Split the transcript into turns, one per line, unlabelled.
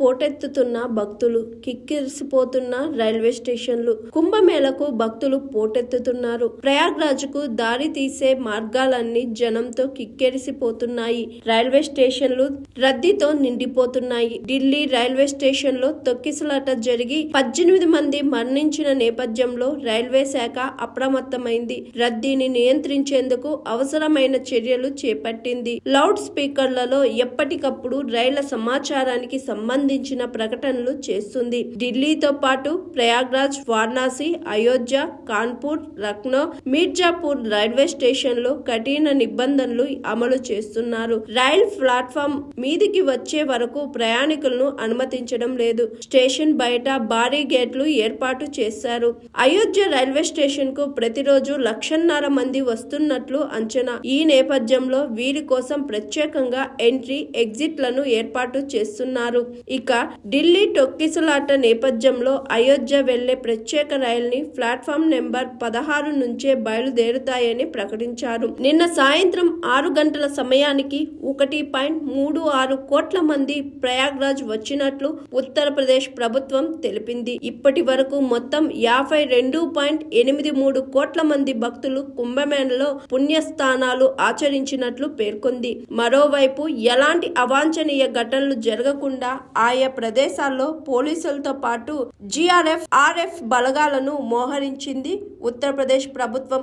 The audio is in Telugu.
పోటెత్తుతున్న భక్తులు కిక్కిరిసిపోతున్న రైల్వే స్టేషన్లు. కుంభమేళకు భక్తులు పోటెత్తుతున్నారు. ప్రయాగ్రాజ్కు దారి తీసే మార్గాలన్నీ జనంతో కిక్కిరిసిపోతున్నాయి. రైల్వే స్టేషన్లు రద్దీతో నిండిపోతున్నాయి. ఢిల్లీ రైల్వే స్టేషన్లో తొక్కిసలాట జరిగి పద్దెనిమిది మంది మరణించిన నేపథ్యంలో రైల్వే శాఖ అప్రమత్తమైంది. రద్దీని నియంత్రించేందుకు అవసరమైన చర్యలు చేపట్టింది. లౌడ్ స్పీకర్లలో ఎప్పటికప్పుడు రైళ్ళ సమాచారానికి సంబంధించిన ప్రకటనలు చేస్తుంది. ఢిల్లీతో పాటు ప్రయాగ్రాజ్ వారణాసి అయోధ్య కాన్పూర్ లక్నో మీర్జాపూర్ రైల్వే స్టేషన్లో కఠిన నిబంధనలు అమలు చేస్తున్నారు. రైల్ ప్లాట్ఫామ్ మీదికి వచ్చే వరకు ప్రయాణికులను అనుమతించడం లేదు. స్టేషన్ బయట భారీ గేట్లు ఏర్పాటు చేశారు. అయోధ్య రైల్వే స్టేషన్కు ప్రతిరోజు లక్షన్నర మంది వస్తున్నట్లు అంచనా. ఈ నేపథ్యంలో వీరి కోసం ప్రత్యేకంగా ఎంట్రీ ఎగ్జిట్లను ఏర్పాటు చేస్తున్నారు. ఇక ఢిల్లీ టొక్కిసలాట నేపథ్యంలో అయోధ్య వెళ్ళే ప్రత్యేక రైల్ని ప్లాట్ఫామ్ నెంబర్ పదహారు నుంచే బయలుదేరుతాయని ప్రకటించారు. నిన్న సాయంత్రం ఆరు గంటల సమయానికి ఒకటి పాయింట్ మూడు ఆరు కోట్ల మంది ప్రయాగ్రాజ్ వచ్చినట్లు ఉత్తరప్రదేశ్ ప్రభుత్వం తెలిపింది. ఇప్పటి వరకు మొత్తం యాభై రెండు పాయింట్ ఎనిమిది మూడు కోట్ల మంది భక్తులు కుంభమేళలో పుణ్యస్థానాలు ఆచరించినట్లు పేర్కొంది. మరోవైపు ఎలాంటి అవాంఛనీయ ఘటనలు జరగకుండా ఆయా ప్రదేశాల్లో పోలీసులతో పాటు జీఆర్ఎఫ్ ఆర్ఎఫ్ బలగాలను మోహరించింది ఉత్తరప్రదేశ్ ప్రభుత్వం.